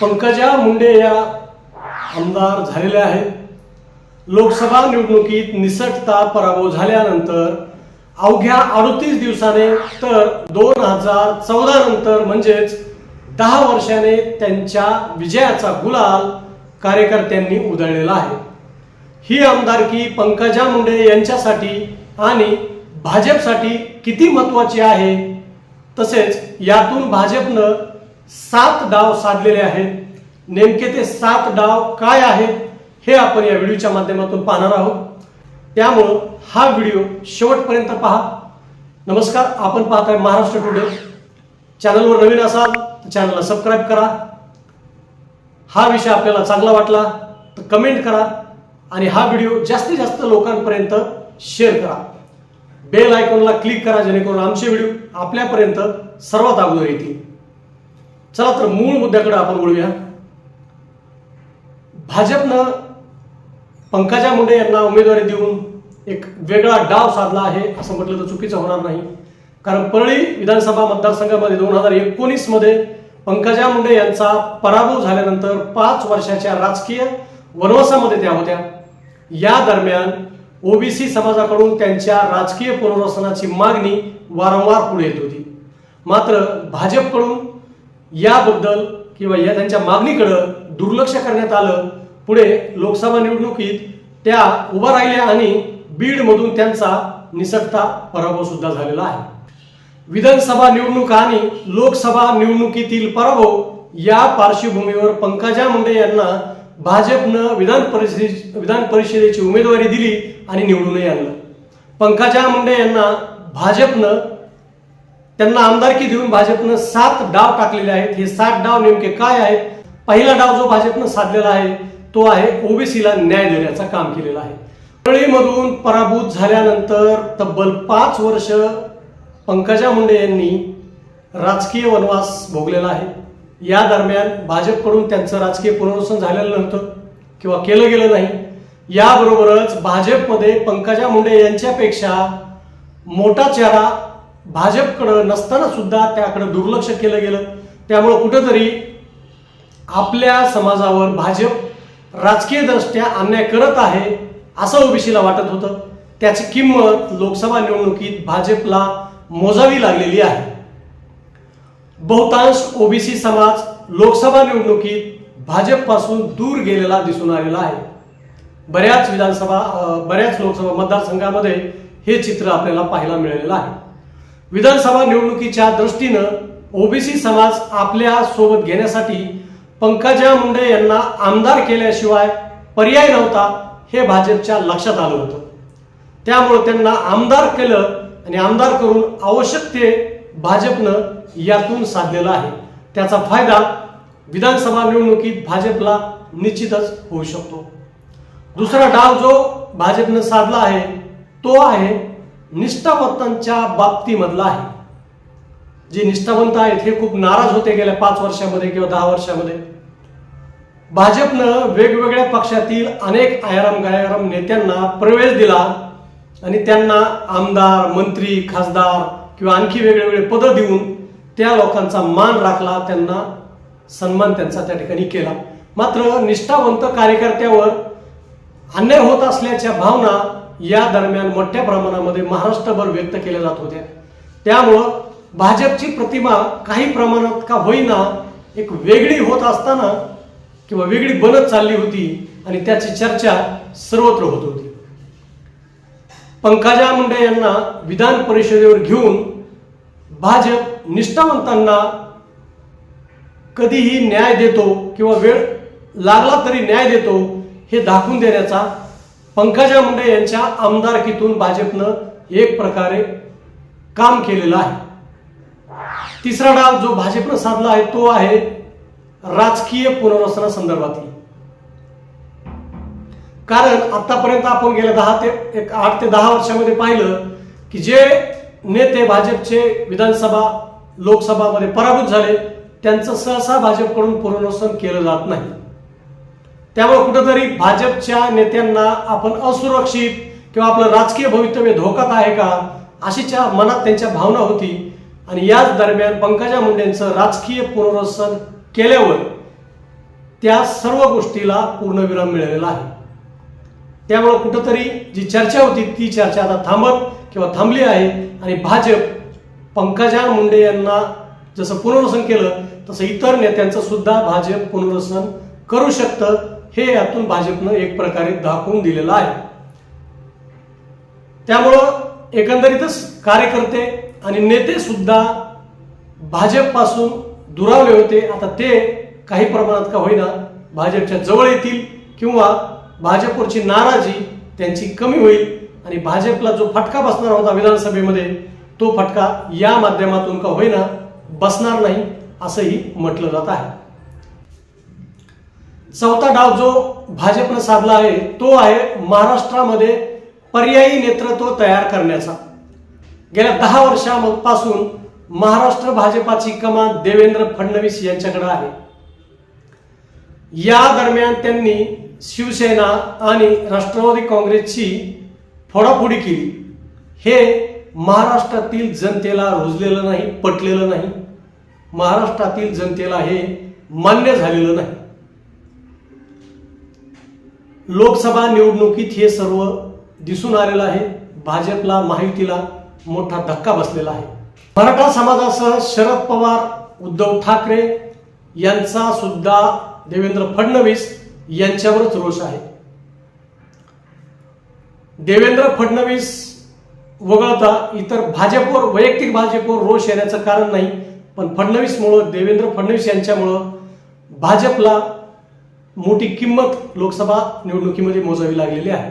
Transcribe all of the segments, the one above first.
पंकजा मुंडे या आमदार झालेल्या आहेत. लोकसभा निवडणुकीत निसटता पराभव झाल्यानंतर अवघ्या अडतीस दिवसाने तर दोन हजार चौदा नंतर म्हणजेच दहा वर्षाने त्यांच्या विजयाचा गुलाल कार्यकर्त्यांनी उधळलेला आहे. ही आमदारकी पंकजा मुंडे यांच्यासाठी आणि भाजपसाठी किती महत्वाची आहे तसेच यातून भाजपनं सात डाव साधलेले आहेत. नेमके ते सात डाव काय आहेत हे आपण या व्हिडिओच्या माध्यमातून पाहणार आहोत. त्यामुळं हा व्हिडिओ शेवटपर्यंत पहा. नमस्कार आपण पाहताय महाराष्ट्र टुडे. चॅनलवर नवीन असाल तर चॅनलला सबस्क्राईब करा. हा विषय आपल्याला चांगला वाटला तर कमेंट करा आणि हा व्हिडिओ जास्तीत जास्त लोकांपर्यंत शेअर करा. बेल आयकॉनला क्लिक करा जेणेकरून आमचे व्हिडिओ आपल्यापर्यंत सर्वात अगोदर येतील. चला तर मूळ मुद्द्याकडे आपण बोलूया भाजपनं पंकजा मुंडे यांना उमेदवारी देऊन एक वेगळा डाव साधला आहे असं म्हटलं तर चुकीचं होणार नाही. कारण परळी विधानसभा मतदारसंघामध्ये दोन हजार एकोणीसमध्ये पंकजा मुंडे यांचा पराभव झाल्यानंतर पाच वर्षाच्या राजकीय वनवासामध्ये त्या होत्या. या दरम्यान ओबीसी समाजाकडून त्यांच्या राजकीय पुनर्वसनाची मागणी वारंवार पुढे येत होती. मात्र भाजपकडून याबद्दल किंवा या त्यांच्या मागणीकडं दुर्लक्ष करण्यात आलं. पुढे लोकसभा निवडणुकीत त्या उभा राहिल्या आणि बीडमधून त्यांचा निसटता पराभव सुद्धा झालेला आहे. विधानसभा निवडणूक आणि लोकसभा निवडणुकीतील पराभव या पार्श्वभूमीवर पंकजा मुंडे यांना भाजपनं विधान परिषदे विधान परिषदेची उमेदवारी दिली आणि निवडूनही आणलं. पंकजा मुंडे यांना भाजपनं त्यांना आमदारकी देऊन भाजपनं सात डाव टाकलेले आहेत. हे सात डाव नेमके काय आहेत? पहिला डाव जो भाजपनं साधलेला आहे तो आहे ओबीसीला न्याय देण्याचं काम केलेलं आहे. परळीमधून पराभूत झाल्यानंतर तब्बल पाच वर्ष पंकजा मुंडे यांनी राजकीय वनवास भोगलेला आहे. या दरम्यान भाजपकडून त्यांचं राजकीय पुनर्वसन झालेलं नव्हतं किंवा केलं गेलं नाही. याबरोबरच भाजपमध्ये पंकजा मुंडे यांच्यापेक्षा मोठा चेहरा भाजपकडं नसताना सुद्धा त्याकडे दुर्लक्ष केलं गेलं. त्यामुळं कुठंतरी आपल्या समाजावर भाजप राजकीय दृष्ट्या अन्याय करत आहे असं ओबीसीला वाटत होतं. त्याची किंमत लोकसभा निवडणुकीत भाजपला मोजावी लागलेली आहे. बहुतांश ओबीसी समाज लोकसभा निवडणुकीत भाजपपासून दूर गेलेला दिसून आलेला आहे. बऱ्याच विधानसभा बऱ्याच लोकसभा मतदारसंघामध्ये हे चित्र आपल्याला पाहायला मिळालेलं आहे. विधानसभा निवडणुकीच्या दृष्टीनं ओबीसी समाज आपल्यासोबत घेण्यासाठी पंकजा मुंडे यांना आमदार केल्याशिवाय पर्याय नव्हता हे भाजपच्या लक्षात आलं होतं. त्यामुळे त्यांना आमदार केलं आणि आमदार करून आवश्यक ते भाजपनं यातून साधलेलं आहे. त्याचा फायदा विधानसभा निवडणुकीत भाजपला निश्चितच होऊ शकतो. दुसरा डाव जो भाजपनं साधला आहे तो आहे निष्ठावंतांच्या बाबतीमधला आहे. जे निष्ठावंत आहेत हे खूप नाराज होते गेल्या पाच वर्षामध्ये किंवा दहा वर्षामध्ये. भाजपनं वेगवेगळ्या पक्षातील अनेक आयाराम गायाराम नेत्यांना प्रवेश दिला आणि त्यांना आमदार मंत्री खासदार किंवा आणखी वेगळे वेगळे पदं देऊन त्या लोकांचा मान राखला त्यांना सन्मान त्यांचा त्या ठिकाणी केला. मात्र निष्ठावंत कार्यकर्त्यावर अन्याय होत असल्याच्या भावना या दरम्यान मोठ्या प्रमाणामध्ये महाराष्ट्रभर व्यक्त केल्या जात होत्या त्यामुळं भाजपची प्रतिमा काही प्रमाणात का होईना एक वेगळी होत असताना किंवा वेगळी बनत चालली होती आणि त्याची चर्चा सर्वत्र होत होती. पंकजा मुंडे यांना विधान परिषदेवर घेऊन भाजप निष्ठावंतांना कधीही न्याय देतो किंवा वेळ लागला तरी न्याय देतो हे दाखवून देण्याचा पंकजा मुंडे यांच्या आमदारकीतून भाजपनं एक प्रकारे काम केलेलं आहे. तिसरा डाव जो भाजपनं साधला आहे तो आहे राजकीय पुनर्वसना संदर्भातील. कारण आतापर्यंत आपण गेल्या दहा ते एक आठ ते दहा वर्षामध्ये पाहिलं की जे नेते भाजपचे विधानसभा लोकसभामध्ये पराभूत झाले त्यांचं सहसा भाजपकडून पुनर्वसन केलं जात नाही. त्यामुळे कुठंतरी भाजपच्या नेत्यांना आपण असुरक्षित किंवा आपलं राजकीय भवितव्य धोकात आहे का अशीच्या मनात त्यांच्या भावना होती. आणि याच दरम्यान पंकजा मुंडेंचं राजकीय पुनर्वसन केल्यावर त्या सर्व गोष्टीला पूर्णविराम मिळालेला आहे. त्यामुळे कुठंतरी जी चर्चा होती ती चर्चा आता थांबत किंवा थांबली आहे. आणि भाजप पंकजा मुंडे यांना जसं पुनर्वसन केलं तसं इतर नेत्यांचं सुद्धा भाजप पुनर्वसन करू शकतं. हे यातून भाजपनं एक प्रकारे दाखवून दिलेलं आहे. त्यामुळं एकंदरीतच कार्यकर्ते आणि नेते सुद्धा भाजपपासून दुरावले होते. आता ते काही प्रमाणात का होईना भाजपच्या जवळ येतील किंवा भाजपवरची नाराजी त्यांची कमी होईल आणि भाजपला जो फटका बसणार होता विधानसभेमध्ये तो फटका या माध्यमातून का होईना बसणार नाही असंही म्हटलं जात आहे. चौथा डाव जो भाजपनं साधला आहे तो आहे महाराष्ट्रामध्ये पर्यायी नेतृत्व तयार करण्याचा. गेल्या दहा वर्षापासून महाराष्ट्र भाजपाची कमान देवेंद्र फडणवीस यांच्याकडे आहे. या दरम्यान त्यांनी शिवसेना आणि राष्ट्रवादी काँग्रेसची फोडाफोडी केली. हे महाराष्ट्रातील जनतेला रुजलेलं नाही पटलेलं नाही. महाराष्ट्रातील जनतेला हे मान्य झालेलं नाही. लोकसभा निवडणुकीत हे सर्व दिसून आलेलं आहे. भाजपला महायुतीला मोठा धक्का बसलेला आहे. मराठा समाजासह शरद पवार उद्धव ठाकरे यांचा सुद्धा देवेंद्र फडणवीस यांच्यावरच रोष आहे. देवेंद्र फडणवीस वगळता इतर भाजपवर वैयक्तिक भाजपवर रोष येण्याचं कारण नाही पण फडणवीसमुळं देवेंद्र फडणवीस यांच्यामुळं भाजपला मोठी किंमत लोकसभा निवडणुकीमध्ये मोजावी लागलेली आहे.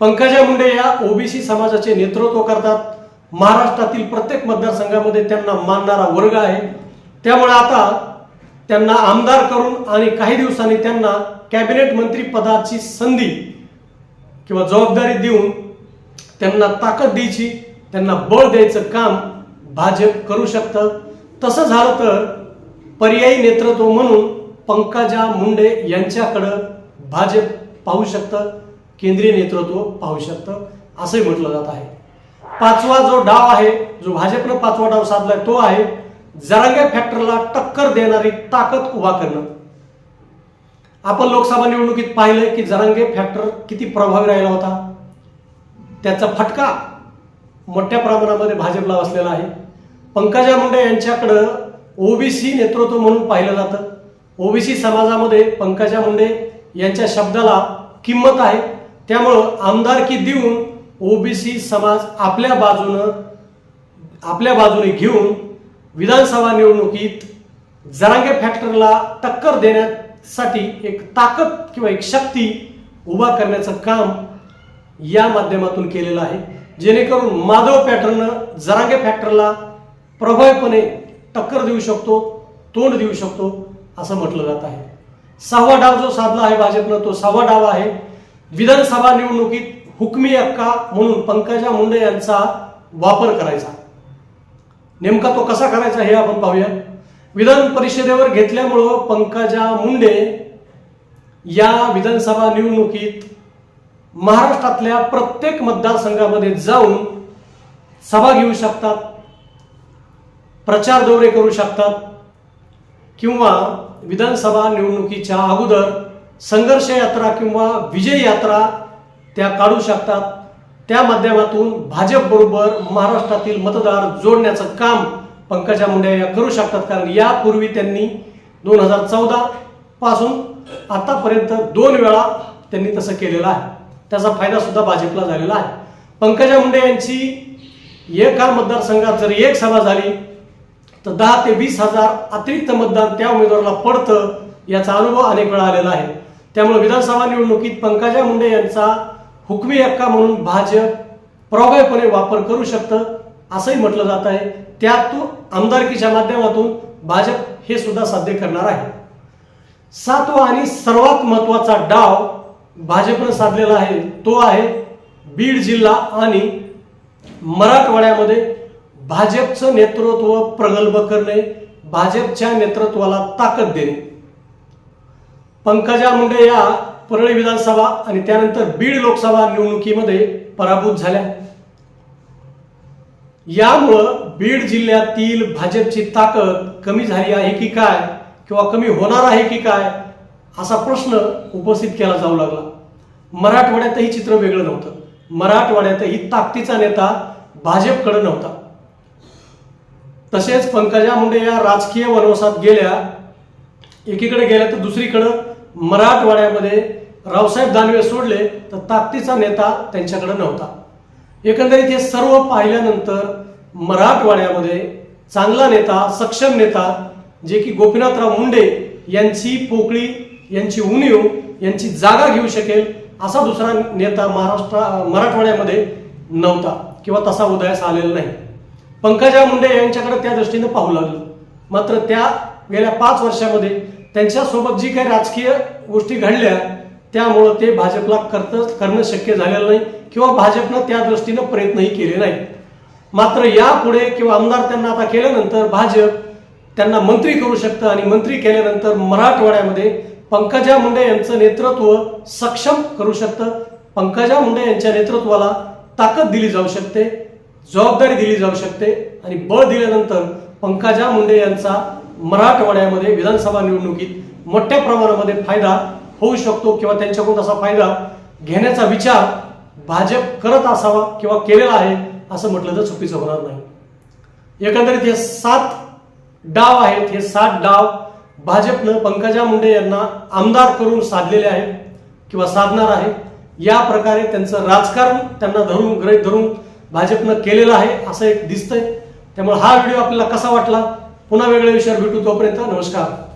पंकजा मुंडे या ओबीसी समाजाचे नेतृत्व करतात. महाराष्ट्रातील प्रत्येक मतदारसंघामध्ये त्यांना मानणारा वर्ग आहे. त्यामुळे आता त्यांना आमदार करून आणि काही दिवसांनी त्यांना कॅबिनेट मंत्री पदाची संधी किंवा जबाबदारी देऊन त्यांना ताकद द्यायची त्यांना बळ द्यायचं काम भाजप करू शकतं. तसं झालं तर पर्यायी नेतृत्व म्हणून पंकजा मुंडे यांच्याकडं भाजप पाहू शकतं केंद्रीय नेतृत्व पाहू शकतं असंही म्हटलं जात आहे. पाचवा जो डाव आहे जो भाजपनं पाचवा डाव साधलाय तो आहे जरांगे फॅक्टरला टक्कर देणारी ताकद उभा करणं. आपण लोकसभा निवडणुकीत पाहिलं की जरांगे फॅक्टर किती प्रभावी राहिला होता. त्याचा फटका मोठ्या प्रमाणामध्ये भाजपला बसलेला आहे. पंकजा मुंडे यांच्याकडं ओबीसी नेतृत्व म्हणून पाहिलं जातं. ओबीसी समाजामध्ये पंकजा मुंडे यांच्या शब्दाला किंमत आहे. त्यामुळं आमदारकी देऊन ओबीसी समाज आपल्या बाजूनं आपल्या बाजूने घेऊन विधानसभा निवडणुकीत जरांगे फॅक्टरला टक्कर देण्यासाठी एक ताकद किंवा एक शक्ती उभा करण्याचं काम या माध्यमातून केलेलं आहे. जेणेकरून माधव पॅटर्न जरांगे फॅक्टरला प्रभावीपणे टक्कर देऊ शकतो तोंड देऊ शकतो. असं म्हटलं जात आहे. सहावा डाव जो साधला आहे भाजपनं तो सहावा डाव आहे विधानसभा निवडणुकीत हुकमी हक्का म्हणून पंकजा मुंडे यांचा वापर करायचा. नेमका तो कसा करायचा हे आपण पाहूया विधान परिषदेवर घेतल्यामुळं पंकजा मुंडे या विधानसभा निवडणुकीत महाराष्ट्रातल्या प्रत्येक मतदारसंघामध्ये जाऊन सभा घेऊ शकतात प्रचार दौरे करू शकतात किंवा विधानसभा निवडणुकीच्या अगोदर संघर्ष यात्रा किंवा विजय यात्रा त्या काढू शकतात. त्या माध्यमातून भाजपबरोबर महाराष्ट्रातील मतदार जोडण्याचं काम पंकजा मुंडे या करू शकतात. कारण यापूर्वी त्यांनी दोन हजार चौदा पासून आतापर्यंत दोन वेळा त्यांनी तसं केलेलं आहे. त्याचा फायदा सुद्धा भाजपला झालेला आहे. पंकजा मुंडे यांची एका मतदारसंघात जर एक सभा झाली तर दहा ते वीस हजार अतिरिक्त मतदान त्या उमेदवाराला पडतं याचा अनुभव अनेक वेळा आलेला आहे. त्यामुळे विधानसभा निवडणुकीत पंकजा मुंडे यांचा हुकमी हक्का म्हणून भाजप प्रभावीपणे वापर करू शकतं असंही म्हटलं जात आहे. त्यातून आमदारकीच्या माध्यमातून भाजप हे सुद्धा साध्य करणार आहे. सातवा आणि सर्वात महत्त्वाचा डाव भाजपनं साधलेला आहे तो आहे बीड जिल्हा आणि मराठवाड्यामध्ये भाजपचं नेतृत्व प्रगल्भ करणे भाजपच्या नेतृत्वाला ताकद देणे. पंकजा मुंडे या परळी विधानसभा आणि त्यानंतर बीड लोकसभा निवडणुकीमध्ये पराभूत झाल्या. यामुळं बीड जिल्ह्यातील भाजपची ताकद कमी झाली आहे की काय किंवा कमी होणार आहे की काय असा प्रश्न उपस्थित केला जाऊ लागला. मराठवाड्यातही चित्र वेगळं नव्हतं. मराठवाड्यातही ताकदीचा नेता भाजपकडे नव्हता. तसेच पंकजा मुंडे या राजकीय वनवासात गेल्या एकीकडे गेल्या तर दुसरीकडं मराठवाड्यामध्ये रावसाहेब दानवे सोडले तर ताकदीचा नेता त्यांच्याकडे नव्हता. एकंदरीत हे सर्व पाहिल्यानंतर मराठवाड्यामध्ये चांगला नेता सक्षम नेता जे की गोपीनाथराव मुंडे यांची पोकळी यांची उणीव यांची जागा घेऊ शकेल असा दुसरा नेता महाराष्ट्र मराठवाड्यामध्ये नव्हता किंवा तसा उदयास आलेला नाही. पंकजा मुंडे यांच्याकडे त्या दृष्टीनं पाहू लागलं. मात्र त्या गेल्या पाच वर्षामध्ये त्यांच्यासोबत जी काही राजकीय गोष्टी घडल्या त्यामुळं ते भाजपला करत करणं शक्य झालेलं नाही किंवा भाजपनं त्या दृष्टीनं प्रयत्नही केले नाही मात्र यापुढे किंवा आमदार त्यांना आता केल्यानंतर भाजप त्यांना मंत्री करू शकतं आणि मंत्री केल्यानंतर मराठवाड्यामध्ये पंकजा मुंडे यांचं नेतृत्व सक्षम करू शकतं. पंकजा मुंडे यांच्या नेतृत्वाला ताकद दिली जाऊ शकते. जबाबदारी दिली जाऊ शकते आणि बळ दिल्यानंतर पंकजा मुंडे यांचा मराठवाड्यामध्ये विधानसभा निवडणुकीत मोठ्या प्रमाणामध्ये फायदा होऊ शकतो किंवा त्यांच्याकडून असा फायदा घेण्याचा विचार भाजप करत असावा किंवा केलेला आहे असं म्हटलं तर चुकीचं होणार नाही. एकंदरीत हे सात डाव आहेत. हे सात डाव भाजपनं पंकजा मुंडे यांना आमदार करून साधलेले आहेत किंवा साधणार आहे. या प्रकारे त्यांचं राजकारण त्यांना धरून ग्रहित धरून भाजपनं केलेलं आहे असं एक दिसतंय. त्यामुळे हा व्हिडिओ आपल्याला कसा वाटला? पुन्हा वेगळ्या विषयावर भेटू तोपर्यंत नमस्कार.